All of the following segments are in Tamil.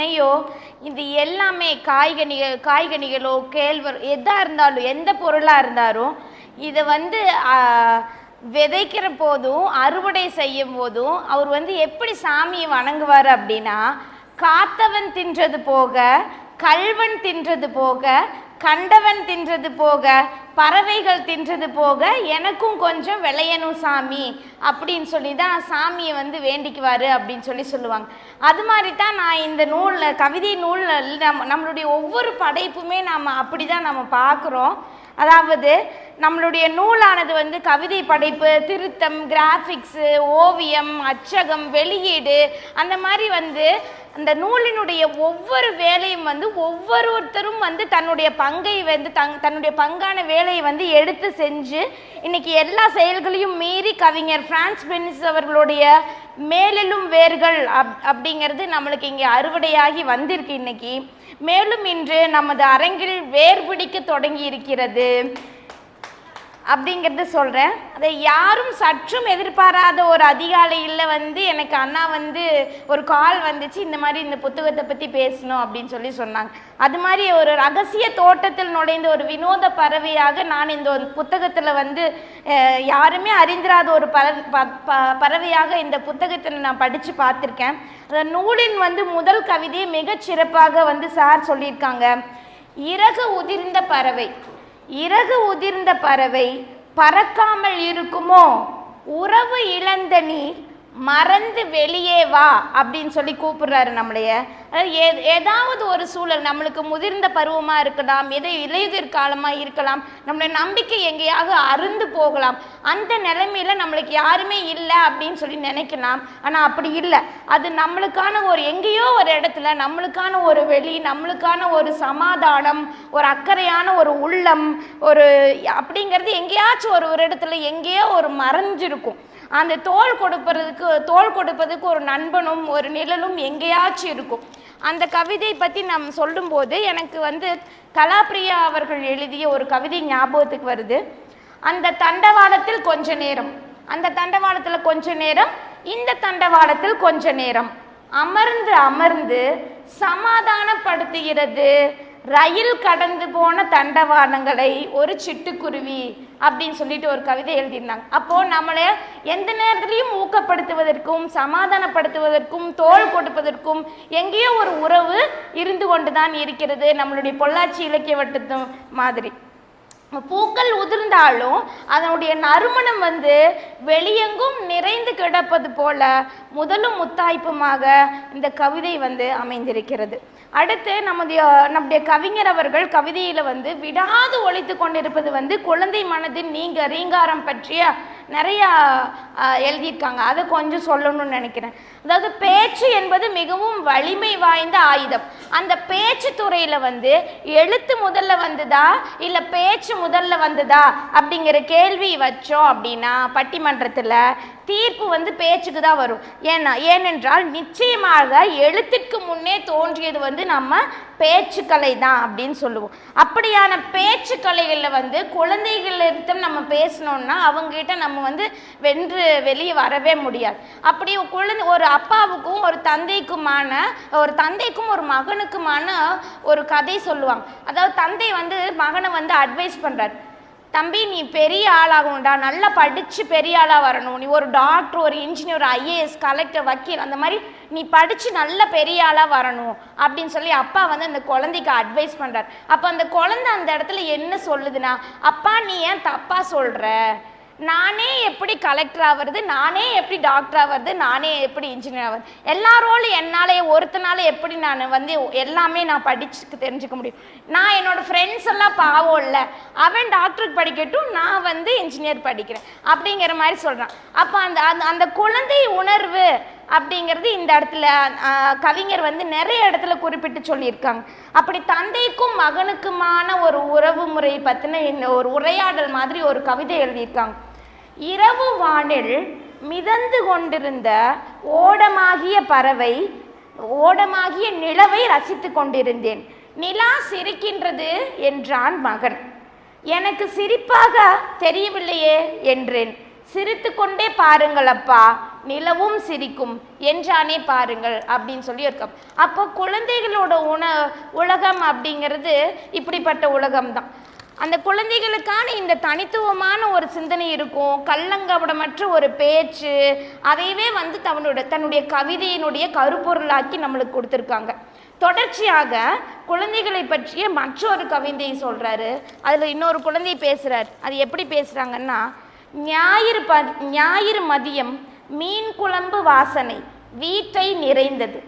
திணையோ இது எல்லாமே காய்கனிகள் காய்கனிகளோ கேழ்வர் எதாக இருந்தாலும் எந்த பொருளாக இருந்தாலும் இதை வந்து விதைக்கிற போதும் அறுவடை செய்யும் போதும் அவர் வந்து எப்படி சாமியை வணங்குவார் அப்படின்னா காத்தவன் தின்றது போக கல்வன் தின்றது போக கண்டவன் தின்றது போக பறவைகள் தின்றது போக எனக்கும் கொஞ்சம் விளையணும் சாமி அப்படின்னு சொல்லி தான் சாமியை வந்து வேண்டிக்குவார் அப்படின்னு சொல்லி சொல்லுவாங்க. அது மாதிரி தான் நான் இந்த நூலில் கவிதை நூலில் நம்ம நம்மளுடைய ஒவ்வொரு படைப்புமே நாம் அப்படி தான் நம்ம பார்க்குறோம். அதாவது நம்மளுடைய நூலானது வந்து கவிதை படைப்பு திருத்தம் கிராஃபிக்ஸு ஓவியம் அச்சகம் வெளியீடு அந்த மாதிரி வந்து அந்த நூலினுடைய ஒவ்வொரு வேலையும் வந்து ஒவ்வொருத்தரும் வந்து தன்னுடைய பங்கை வந்து தங் தன்னுடைய பங்கான வேலையை வந்து எடுத்து செஞ்சு இன்னைக்கு எல்லா செயல்களையும் மீறி கவிஞர் பிரான்ஸ் பெனிஸ் அவர்களுடைய மேலெழும் வேர்கள் அப் அப்படிங்கிறது நம்மளுக்கு இங்கே அறுவடையாகி வந்திருக்கு இன்னைக்கு. மேலும் இன்று நமது அரங்கில் வேர் பிடிக்க தொடங்கி இருக்கிறது. அப்படிங்கிறது சொல்கிறேன் அதை யாரும் சற்றும் எதிர்பாராத ஒரு அதிகாலையில் வந்து எனக்கு அண்ணா வந்து ஒரு கால் வந்துச்சு இந்த மாதிரி இந்த புத்தகத்தை பற்றி பேசணும் அப்படின்னு சொல்லி சொன்னாங்க. அது மாதிரி ஒரு ரகசிய தோட்டத்தில் நுழைந்த ஒரு வினோத பறவையாக நான் இந்த ஒரு புத்தகத்தில் வந்து யாருமே அறிந்திராத ஒரு பற ப- ப- பறவையாக இந்த புத்தகத்தில் நான் படித்து பார்த்துருக்கேன். அந்த நூலின் வந்து முதல் கவிதையை மிகச் சிறப்பாக வந்து சார் சொல்லியிருக்காங்க. இறகு உதிர்ந்த பறவை. இறகு உதிர்ந்த பறவை பறக்காமல் இருக்குமோ? உறவு இழந்த நீ மறந்து வெளியே வா அப்படின்னு சொல்லி கூப்பிடுறாரு நம்மளைய. ஏ- ஏதாவது ஒரு சூழல் நம்மளுக்கு முதிர்ந்த பருவமாக இருக்கலாம் எதை இலையுதிர் காலமாக இருக்கலாம் நம்மளுடைய நம்பிக்கை எங்கேயாவது அருந்து போகலாம். அந்த நிலைமையில நம்மளுக்கு யாருமே இல்லை அப்படின்னு சொல்லி நினைக்கலாம். ஆனால் அப்படி இல்லை. அது நம்மளுக்கான ஒரு எங்கேயோ ஒரு இடத்துல நம்மளுக்கான ஒரு வெளி நம்மளுக்கான ஒரு சமாதானம் ஒரு அக்கறையான ஒரு உள்ளம் ஒரு அப்படிங்கிறது எங்கேயாச்சும் ஒரு ஒரு இடத்துல எங்கேயோ ஒரு மறைஞ்சிருக்கும். அந்த தோல் கொடுப்பதுக்கு தோல் கொடுப்பதுக்கு ஒரு நண்பனும் ஒரு நிழலும் எங்கேயாச்சும் இருக்கும். அந்த கவிதை பற்றி நாம் சொல்லும்போது எனக்கு வந்து கலாப்ரியா அவர்கள் எழுதிய ஒரு கவிதை ஞாபகத்துக்கு வருது. அந்த தண்டவாளத்தில் கொஞ்ச நேரம் அந்த தண்டவாளத்தில் கொஞ்ச நேரம் இந்த தண்டவாளத்தில் கொஞ்ச நேரம். அமர்ந்து அமர்ந்து சமாதானப்படுத்துகிறது ரயில் கடந்து போன தண்டவாளங்களை ஒரு சிட்டுக்குருவி அப்படின்னு சொல்லிட்டு ஒரு கவிதை எழுதியிருந்தாங்க. அப்போ நம்மளை எந்த நேரத்துலையும் ஊக்கப்படுத்துவதற்கும் சமாதானப்படுத்துவதற்கும் தோள் கொடுப்பதற்கும் எங்கேயோ ஒரு உறவு இருந்து கொண்டு தான் இருக்கிறது நம்மளுடைய பொள்ளாச்சி இலக்கிய வட்டத்தும் மாதிரி. பூக்கள் உதிர்ந்தாலும் அதனுடைய நறுமணம் வந்து வெளியெங்கும் நிறைந்து கிடப்பது போல முதலும் முத்தாய்ப்புமாக இந்த கவிதை வந்து அமைந்திருக்கிறது. அடுத்து நம்முடைய நம்முடைய கவிஞர் அவர்கள் கவிதையில் வந்து விடாது ஒழித்து கொண்டிருப்பது வந்து குழந்தை மனதின் நீங்க ரீங்காரம் பற்றிய நிறையா எழுதியிருக்காங்க. அதை கொஞ்சம் சொல்லணும்னு நினைக்கிறேன். அதாவது பேச்சு என்பது மிகவும் வலிமை வாய்ந்த ஆயுதம். அந்த பேச்சு துறையில் வந்து எழுத்து முதல்ல வந்ததா இல்லை பேச்சு முதல்ல வந்ததா அப்படிங்கிற கேள்வி வச்சோம் அப்படின்னா பட்டிமன்றத்தில் தீர்ப்பு வந்து பேச்சுக்கு தான் வரும். ஏன்னா ஏனென்றால் நிச்சயமாக எழுத்திற்கு முன்னே தோன்றியது வந்து நம்ம பேச்சுக்கலை தான் அப்படின்னு சொல்லுவோம். அப்படியான பேச்சுக்கலைகளில் வந்து குழந்தைகளிடம் நம்ம பேசணுன்னா அவங்ககிட்ட நம்ம வந்து வென்று வெளியே வரவே முடியாது. அப்படி குழந்தை ஒரு அப்பாவுக்கும் ஒரு தந்தைக்குமான ஒரு தந்தைக்கும் ஒரு மகனுக்குமான ஒரு கதை சொல்லுவாங்க. அதாவது தந்தை வந்து மகனை வந்து அட்வைஸ் பண்ணுறாரு தம்பி நீ பெரிய ஆளாகணும்டா. நல்லா படித்து பெரிய ஆளாக வரணும். நீ ஒரு டாக்டர் ஒரு இன்ஜினியர் ஐஏஎஸ் கலெக்டர் வக்கீல் அந்த மாதிரி நீ படித்து நல்ல பெரிய ஆளாக வரணும் அப்படின்னு சொல்லி அப்பா வந்து அந்த குழந்தைக்கு அட்வைஸ் பண்ணுறார் அப்போ அந்த குழந்தை அந்த இடத்துல என்ன சொல்லுதுன்னா அப்பா நீ ஏன் தப்பாக சொல்கிற நானே எப்படி கலெக்டர் ஆகிறது நானே எப்படி டாக்டர் ஆகிறது நானே எப்படி இன்ஜினியர் ஆகிறது எல்லாரோடும் என்னாலே ஒருத்தனால எப்படி நான் வந்து எல்லாமே நான் படிச்சு தெரிஞ்சுக்க முடியும். நான் என்னோட ஃப்ரெண்ட்ஸ் எல்லாம் பாவம் இல்லை. அவன் டாக்டருக்கு படிக்கட்டும் நான் வந்து இன்ஜினியர் படிக்கிறேன். அப்படிங்கிற மாதிரி சொல்கிறான் அப்போ அந்த அந்த அந்த குழந்தை உணர்வு அப்படிங்கிறது இந்த இடத்துல கவிஞர் வந்து நிறைய இடத்துல குறிப்பிட்டு சொல்லியிருக்காங்க. அப்படி தந்தைக்கும் மகனுக்குமான ஒரு உறவு முறை பற்றின இந்த ஒரு உரையாடல் மாதிரி ஒரு கவிதை எழுதியிருக்காங்க. இரவு வானில் மிதந்து கொண்டிருந்த ஓடமாகிய பறவை ஓடமாகிய நிலவை ரசித்து கொண்டிருந்தேன். நிலா சிரிக்கின்றது என்றான் மகன். எனக்கு சிரிப்பாக தெரியவில்லையே என்றேன். சிரித்து கொண்டே பாருங்கள் அப்பா நிலவும் சிரிக்கும் என்றானே பாருங்கள் அப்படின்னு சொல்லியிருக்கோம் அப்போ குழந்தைகளோட உண உலகம் அப்படிங்கிறது இப்படிப்பட்ட உலகம்தான். அந்த குழந்தைகளுக்கான இந்த தனித்துவமான ஒரு சிந்தனை இருக்கும். கள்ளங்கபடமற்ற ஒரு பேச்சு அதையவே வந்து தன்னோட தன்னுடைய கவிதையினுடைய கருப்பொருளாக்கி நம்மளுக்கு கொடுத்துருக்காங்க. தொடர்ச்சியாக குழந்தைகளை பற்றிய மற்றொரு கவிதையை சொல்கிறாரு அதில் இன்னொரு குழந்தை பேசுகிறார் அது எப்படி பேசுகிறாங்கன்னா ஞாயிறு ப ஞாயிறு மதியம் மீன் குழம்பு வாசனை வீட்டை நிறைந்தது.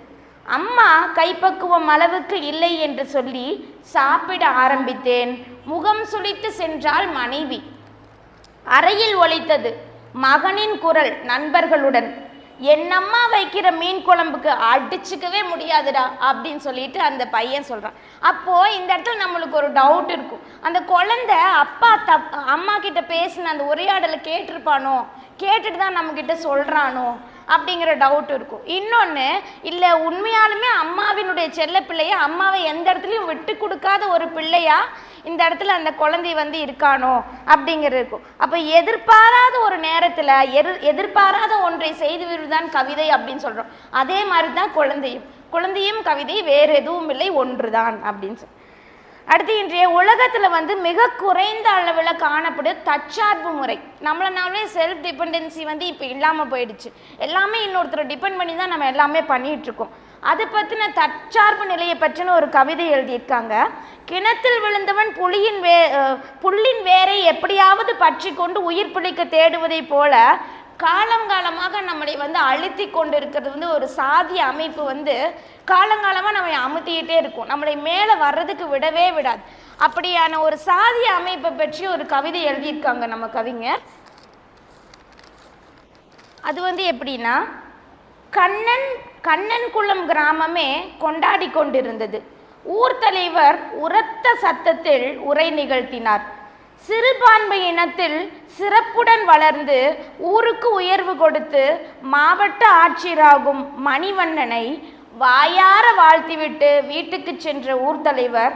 அம்மா கைப்பக்குவம் அளவுக்கு இல்லை என்று சொல்லி சாப்பிட ஆரம்பித்தேன். முகம் சுளித்து சென்றாள் மனைவி. அறையில் ஒலித்தது மகனின் குரல் நண்பர்களுடன் என்னம்மா வைக்கிற மீன் குழம்புக்கு அடிச்சுக்கவே முடியாதுடா அப்படின்னு சொல்லிட்டு அந்த பையன் சொல்கிறான் அப்போது இந்த இடத்துல நம்மளுக்கு ஒரு டவுட் இருக்கும். அந்த குழந்தை அப்பா தப் அம்மா கிட்ட பேசின அந்த உரையாடலை கேட்டிருப்பானோ? கேட்டுட்டு தான் நம்மக்கிட்ட சொல்கிறானோ அப்படிங்கிற டவுட் இருக்கும். இன்னொன்று இல்லை உண்மையாலுமே அம்மாவினுடைய செல்ல பிள்ளையை அம்மாவை எந்த இடத்துலையும் விட்டு கொடுக்காத ஒரு பிள்ளையா இந்த இடத்துல அந்த குழந்தை வந்து இருக்கானோ அப்படிங்கிறது இருக்கும். அப்போ எதிர்பாராத ஒரு நேரத்தில் எதிர் எதிர்பாராத ஒன்றை செய்து தான் கவிதை அப்படின்னு சொல்கிறோம் அதே மாதிரி தான் குழந்தையும். குழந்தையும் கவிதை வேறு எதுவும் இல்லை ஒன்று தான் அப்படின்னு சொல்லி அடுத்து இன்றைய உலகத்தில் வந்து மிக குறைந்த அளவில் காணப்படும் தற்சார்பு முறை. நம்மளை நாமளே செல்ஃப் டிபெண்டன்சி வந்து இப்போ இல்லாமல் போயிடுச்சு. எல்லாமே இன்னொருத்தரை டிபெண்ட் பண்ணி தான் நம்ம எல்லாமே பண்ணிகிட்ருக்கோம் இருக்கோம். அது பற்றின தற்சார்பு நிலையை பற்றின ஒரு கவிதை எழுதியிருக்காங்க. கிணத்தில் விழுந்தவன் புலியின் வே புல்லின் வேரை எப்படியாவது பற்றி கொண்டு உயிர் பிழைக்க தேடுவதைப் போல காலங்காலமாக நம்மளை வந்து அழுத்தி கொண்டு இருக்கிறது வந்து ஒரு சாதி அமைப்பு வந்து காலங்காலமாக நம்மளை அமுத்திக்கிட்டே இருக்கும். நம்மளை மேலே வர்றதுக்கு விடவே விடாது. அப்படியான ஒரு சாதி அமைப்பை பற்றி ஒரு கவிதை எழுதியிருக்காங்க நம்ம கவிஞர். அது வந்து எப்படின்னா கண்ணன் கண்ணன்குளம் கிராமமே கொண்டாடி கொண்டிருந்தது. ஊர் தலைவர் உரத்த சத்தத்தில் உரை நிகழ்த்தினார். சிறுபான்மை இனத்தில் சிறப்புடன் வளர்ந்து ஊருக்கு உயர்வு கொடுத்து மாவட்ட ஆட்சியராகும் மணிவண்ணனை வாயார வாழ்த்திவிட்டு வீட்டுக்கு சென்ற ஊர் தலைவர்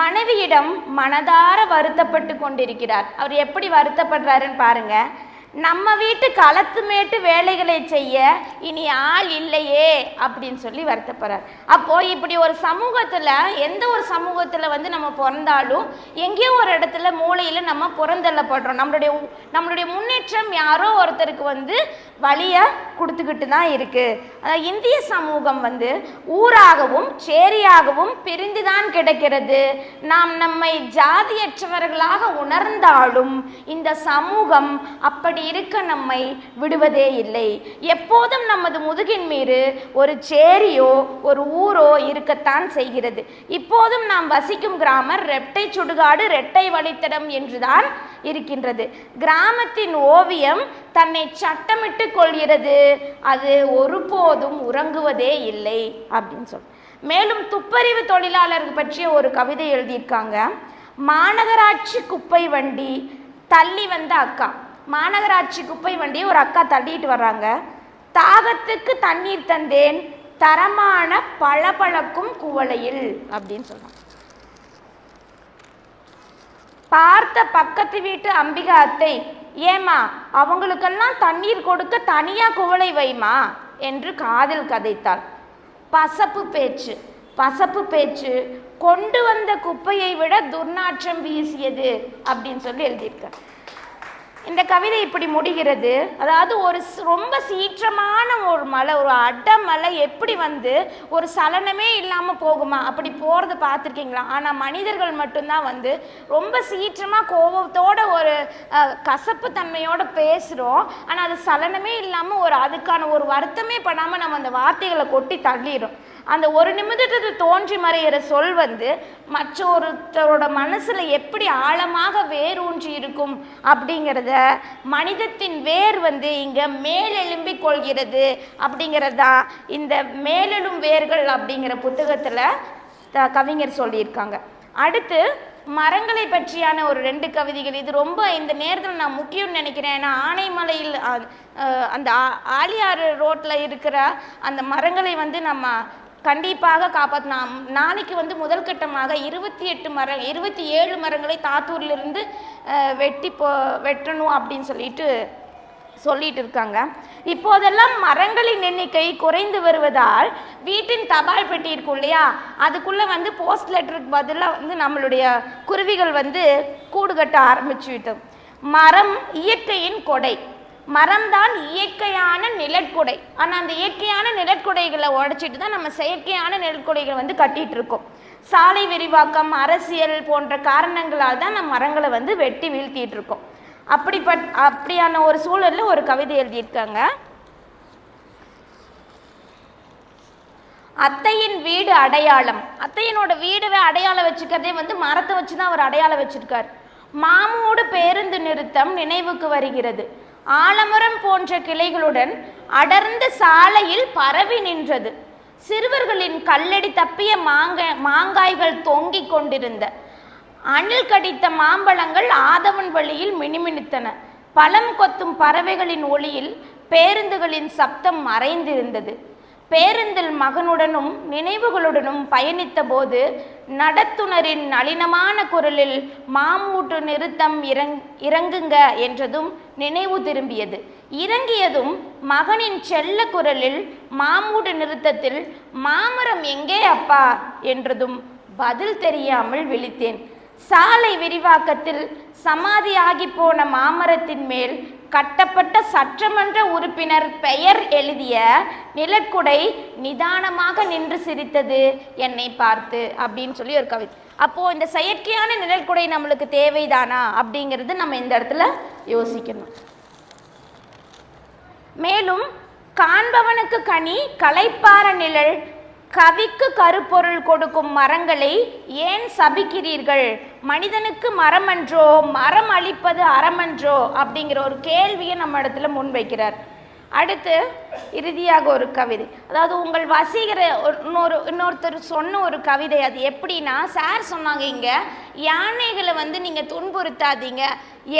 மனைவியிடம் மனதார வருத்தப்பட்டு கொண்டிருக்கிறார். அவர் எப்படி வருத்தப்படுறாருன்னு பாருங்கள் நம்ம வீட்டு களத்து மேட்டு வேலைகளை செய்ய இனி ஆள் இல்லையே அப்படின்னு சொல்லி வருத்தப்படுறார். அப்போ இப்படி ஒரு சமூகத்தில் எந்த ஒரு சமூகத்தில் வந்து நம்ம பிறந்தாலும் எங்கேயோ ஒரு இடத்துல மூளையில் நம்ம புறந்தள்ளப்படுறோம். நம்மளுடைய உ- நம்மளுடைய முன்னேற்றம் யாரோ ஒருத்தருக்கு வந்து வழியை கொடுத்துக்கிட்டு தான் இருக்கு. இந்திய சமூகம் வந்து ஊராகவும் சேரியாகவும் பிரிந்து தான் கிடக்கிறது. நாம் நம்மை ஜாதியற்றவர்களாக உணர்ந்தாலும் இந்த சமூகம் அப்படி இருக்க நம்மை விடுவதே இல்லை. எப்போதும் நமது முதுகின் மீது ஒரு சேரியோ ஒரு ஊரோ இருக்கத்தான் செய்கிறது. இப்போதும் நாம் வசிக்கும் கிராமம் ரெட்டை சுடுகாடு ரெட்டை வழித்தடம் என்றுதான் இருக்கின்றது. கிராமத்தின் ஓவியம் தன்னை சட்டமிட்டு கொள்கிறது. அது ஒருபோதும் உறங்குவதே இல்லை அப்படின்னு சொல். மேலும் துப்பறிவு தொழிலாளர்கள் பற்றிய ஒரு கவிதை எழுதியிருக்காங்க. மாநகராட்சி குப்பை வண்டி தள்ளி வந்த அக்கா. மாநகராட்சி குப்பை வண்டியை ஒரு அக்கா தள்ளிட்டு வர்றாங்க. தாகத்துக்கு தண்ணீர் தந்தேன் தரமான பளபளக்கும் குவளையில் அப்படின்னு சொல்றாங்க. பார்த்த பக்கத்து வீட்டு அம்பிகா அத்தை ஏமா அவங்களுக்கெல்லாம் தண்ணீர் கொடுக்க தனியா குவளை வைமா? என்று காதில் கதைத்தாள். பசப்பு பேச்சு பசப்பு பேச்சு கொண்டு வந்த குப்பையை விட துர்நாற்றம் வீசியது அப்படின்னு சொல்லி எழுதியிருக்கார். இந்த கவிதை இப்படி முடிகிறது. அதாவது ஒரு ஸ்- ரொம்ப சீற்றமான ஒரு மலை ஒரு அடமலை எப்படி வந்து ஒரு சலனமே இல்லாமல் போகுமா? அப்படி போகிறது பார்த்துருக்கீங்களா? ஆனால் மனிதர்கள் மட்டும்தான் வந்து ரொம்ப சீற்றமாக கோபத்தோட ஒரு கசப்பு தன்மையோட பேசுகிறோம் ஆனால் அது சலனமே இல்லாமல் ஒரு அதுக்கான ஒரு வருத்தமே பண்ணாமல் நம்ம அந்த வார்த்தைகளை கொட்டி தள்ளிடும் அந்த ஒரு நிமிடத்தில் தோன்றி மறையிற சொல் வந்து மற்றொருத்தரோட மனசில் எப்படி ஆழமாக வேரூன்றி இருக்கும் அப்படிங்கிறத மனிதத்தின் வேர் வந்து இங்கே மேலெலும்பிக் கொள்கிறது அப்படிங்கிறது தான் இந்த மேலெழும் வேர்கள் அப்படிங்கிற புத்தகத்தில் த கவிஞர் சொல்லியிருக்காங்க. அடுத்து மரங்களை பற்றியான ஒரு ரெண்டு கவிதைகள். இது ரொம்ப இந்த நேரத்தில் நான் முக்கியம்னு நினைக்கிறேன். ஏன்னா ஆனைமலையில் அந்த ஆ- ஆலியாறு ரோட்டில் இருக்கிற அந்த மரங்களை வந்து நம்ம கண்டிப்பாக காப்பாற்றலாம் நாளைக்கு வந்து முதல் கட்டமாக இருபத்தி எட்டு மர இருபத்தி ஏழு மரங்களை தாத்தூர்லேருந்து வெட்டி போ வெட்டணும் அப்படின்னு சொல்லிட்டு சொல்லிட்டு இருக்காங்க. இப்போதெல்லாம் மரங்களின் எண்ணிக்கை குறைந்து வருவதால் வீட்டின் தபால் பெட்டி இருக்கும் இல்லையா? அதுக்குள்ளே வந்து போஸ்ட் லெட்டருக்கு பதிலாக வந்து நம்மளுடைய குருவிகள் வந்து கூடு கட்ட ஆரம்பிச்சு விட்டோம் மரம் இயற்கையின் கொடை. மரம்தான் இயற்கையான நிலக்குடை ஆனால் அந்த இயற்கையான நிலக்குடைகளை உடைச்சிட்டு தான் நம்ம செயற்கையான நிலக்குடைகளை வந்து கட்டிட்டு இருக்கோம். சாலை விரிவாக்கம் அரசியல் போன்ற காரணங்களால் தான் நம்ம மரங்களை வந்து வெட்டி வீழ்த்திட்டு இருக்கோம். அப்படிப்பட் அப்படியான ஒரு சூழலில் ஒரு கவிதை எழுதியிருக்காங்க. அத்தையின் வீடு அடையாளம். அத்தையனோட வீடு அடையாளம் வச்சுக்கிறதே வந்து மரத்தை வச்சு தான் அவர் அடையாளம் வச்சிருக்கார். மாமூடு பேருந்து நிறுத்தம் நினைவுக்கு வருகிறது. ஆலமரம் போன்ற கிளைகளுடன் அடர்ந்த சாலையில் பரவி நின்றது. சிறுவர்களின் கல்லடி தப்பிய மாங்க மாங்காய்கள் தொங்கிக் கொண்டிருந்த. அணில் கடித்த மாம்பழங்கள் ஆதவன் வழியில் மினுமினுத்தன. பழம் கொத்தும் பறவைகளின் ஒளியில் பேருந்துகளின் சப்தம் மறைந்திருந்தது. பேருந்தில் மகனுடனும் நினைவுகளுடனும் பயணித்த போது நடத்துனரின் நளினமான குரலில் மாமூட்டு நிறுத்தம் இறங் இறங்குங்க என்றதும் நினைவு திரும்பியது. இறங்கியதும் மகனின் செல்ல குரலில் மாமூட்டு நிறுத்தத்தில் மாமரம் எங்கே அப்பா? என்றதும் பதில் தெரியாமல் விழித்தேன். சாலை விரிவாக்கத்தில் சமாதியாகி போன மாமரத்தின் மேல் கட்டப்பட்ட சட்டமன்ற உறுப்பினர் பெயர் எழுதிய நிலக்குடை நிதானமாக நின்று சிரித்தது. என்னை பார்த்து அப்படின்னு சொல்லி ஒரு கவிதை. அப்போ இந்த செயற்கையான நிழற்குடை நம்மளுக்கு தேவைதானா? அப்படிங்கிறது நம்ம இந்த இடத்துல யோசிக்கணும். மேலும் காண்பவனுக்கு கனி களைப்பார நிழல் கவிக்கு கருப்பொருள் கொடுக்கும் மரங்களை ஏன் சபிக்கிறீர்கள்? மனிதனுக்கு மரமன்றோ மரம் அழிப்பது அறமன்றோ அப்படிங்கிற ஒரு கேள்வியை நம்ம இடத்துல முன்வைக்கிறார். அடுத்து இறுதியாக ஒரு கவிதை. அதாவது உங்கள் வசீகர ஒரு- இன்னொரு இன்னொருத்தர் சொன்ன ஒரு கவிதை அது எப்படின்னா சார் சொன்னாங்க இங்கே யானைகளை வந்து நீங்கள் துன்புறுத்தாதீங்க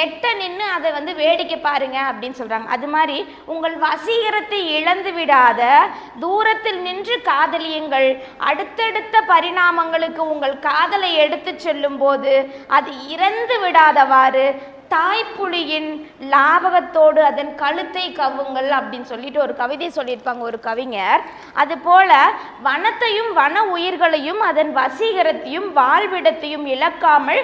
எட்ட நின்று அதை வந்து வேடிக்கை பாருங்க அப்படின்னு சொல்கிறாங்க அது மாதிரி உங்கள் வசீகரத்தை இழந்து விடாத தூரத்தில் நின்று காதலியுங்கள் அடுத்தடுத்த பரிணாமங்களுக்கு உங்கள் காதலை எடுத்து செல்லும் போது அது இறந்து விடாதவாறு தாய்ப்புலியின் லாவகத்தோடு அதன் கழுத்தை கவுங்கள் அப்படின்னு சொல்லிட்டு ஒரு கவிதை சொல்லியிருப்பாங்க ஒரு கவிஞர். அதுபோல வனத்தையும் வன உயிர்களையும் அதன் வசீகரத்தையும் வாழ்விடத்தையும் இழக்காமல்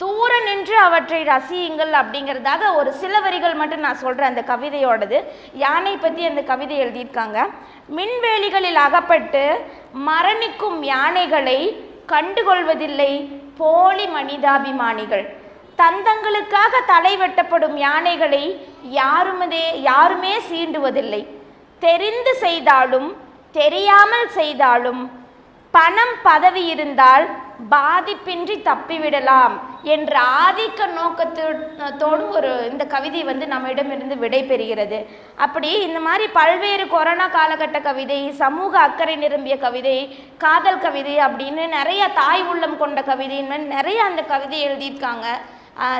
தூர நின்று அவற்றை ரசியுங்கள் அப்படிங்கிறதாக ஒரு சில வரிகள் மட்டும் நான் சொல்கிறேன் அந்த கவிதையோடது. யானை பற்றி அந்த கவிதை எழுதியிருக்காங்க. மின்வேலிகளில் அகப்பட்டு மரணிக்கும் யானைகளை கண்டுகொள்வதில்லை போலி மனிதாபிமானிகள். தந்தங்களுக்காக தலை வெட்டப்படும் யானைகளை யாருமே யாருமே சீண்டுவதில்லை. தெரிந்து செய்தாலும் தெரியாமல் செய்தாலும் பணம் பதவி இருந்தால் பாதிப்பின்றி தப்பிவிடலாம் என்ற ஆதிக்க நோக்கத்தோடு ஒரு இந்த கவிதை வந்து நம்மிடமிருந்து விடை பெறுகிறது அப்படி இந்த மாதிரி பல்வேறு கொரோனா காலகட்ட கவிதை சமூக அக்கறை நிரம்பிய கவிதை காதல் கவிதை அப்படின்னு நிறைய தாய் உள்ளம் கொண்ட கவிதை நிறைய அந்த கவிதை எழுதியிருக்காங்க.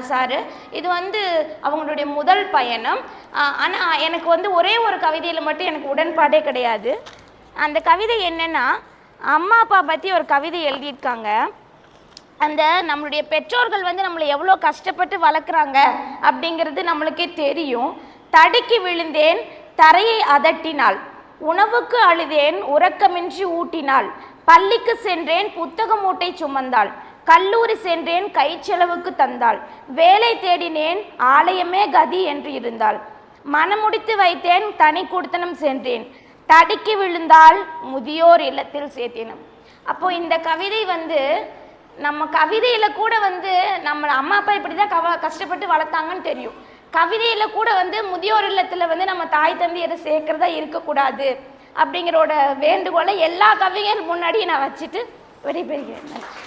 சாரு இது வந்து அவங்களுடைய முதல் பயணம். ஆனால் எனக்கு வந்து ஒரே ஒரு கவிதையில் மட்டும் எனக்கு உடன்பாடே கிடையாது. அந்த கவிதை என்னென்னா அம்மா அப்பா பற்றி ஒரு கவிதை எழுதியிருக்காங்க. அந்த நம்மளுடைய பெற்றோர்கள் வந்து நம்மளை எவ்வளோ கஷ்டப்பட்டு வளர்க்குறாங்க அப்படிங்கிறது நம்மளுக்கே தெரியும். தடுக்கி விழுந்தேன் தரையை அதட்டினாள். உணவுக்கு அழுதேன் உறக்கமின்றி ஊட்டினாள். பள்ளிக்கு சென்றேன் புத்தக மூட்டை சுமந்தாள். கல்லூரி சென்றேன் கைச்செலவுக்கு தந்தாள். வேலை தேடினேன் ஆலயமே கதி என்று இருந்தாள். மனமுடித்து வைத்தேன் தனி கொடுத்தனம் சென்றேன். தடுக்கி விழுந்தால் முதியோர் இல்லத்தில் சேர்த்தினம். அப்போ இந்த கவிதை வந்து நம்ம கவிதையில கூட வந்து நம்ம அம்மா அப்பா இப்படி தான் கவ கஷ்டப்பட்டு வளர்த்தாங்கன்னு தெரியும். கவிதையில கூட வந்து முதியோர் இல்லத்துல வந்து நம்ம தாய் தந்தையரை சேர்க்கறதா இருக்கக்கூடாது அப்படிங்கிறோட வேண்டுகோளை எல்லா கவிஞர் முன்னாடியும் நான் வச்சுட்டு விடைபெறுகிறேன்.